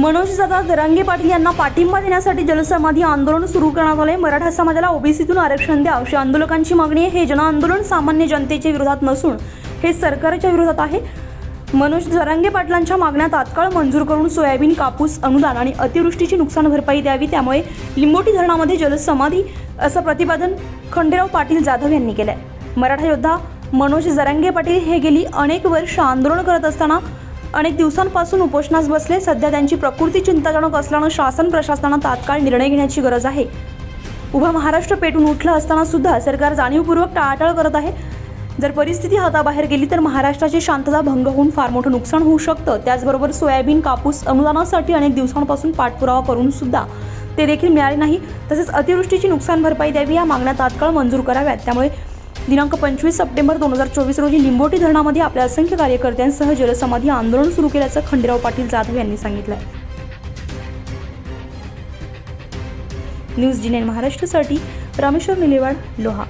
मनोज दादा दरांगे पाटील यांना पाठिंबा देण्यासाठी जलसमाधी आंदोलन सुरू करण्यात आले मराठा समाजाला ओबीसीतून आरक्षण द्या अशी आंदोलकांची मागणी आहे. हे जनआंदोलन सामान्य जनतेच्या विरोधात नसून हे सरकारच्या विरोधात आहे. मनोज जरांगे पाटलांच्या मागण्या तात्काळ मंजूर करून सोयाबीन कापूस अनुदान आणि अतिवृष्टीची नुकसान भरपाई द्यावी. त्यामुळे लिंबोटी धरणामध्ये जलसमाधी असं प्रतिपादन खंडेराव पाटील जाधव यांनी केलंय. मराठा योद्धा मनोज जरांगे पाटील हे गेली अनेक वर्ष आंदोलन करत असताना अनेक दिवसांपासून उपोषणास बसले. सध्या त्यांची प्रकृती चिंताजनक असल्यानं शासन प्रशासनानं तात्काळ निर्णय घेण्याची गरज आहे. उभा महाराष्ट्र पेटून उठलं असताना सुद्धा सरकार जाणीवपूर्वक टाळाटाळ करत आहे. जर परिस्थिती हाताबाहेर गेली तर महाराष्ट्राची शांतता भंग होऊन फार मोठं नुकसान होऊ शकतं. त्याचबरोबर सोयाबीन कापूस अनुदानासाठी अनेक दिवसांपासून पाठपुरावा करून सुद्धा ते देखील मिळाले नाही. तसेच अतिवृष्टीची नुकसान भरपाई द्यावी या मागण्या तात्काळ मंजूर कराव्यात. त्यामुळे दिनांक पंचवीस सप्टेंबर दोन हजार चोवीस रोजी लिंबोटी धरणामध्ये आपल्या असंख्य कार्यकर्त्यांसह जलसमाधी आंदोलन सुरू केल्याचं खंडेराव पाटील जाधव यांनी सांगितलं न्यूज जिनेन महाराष्ट्रसाठी महाराष्ट्रासाठी रामेश्वर निलेवाड लोहा.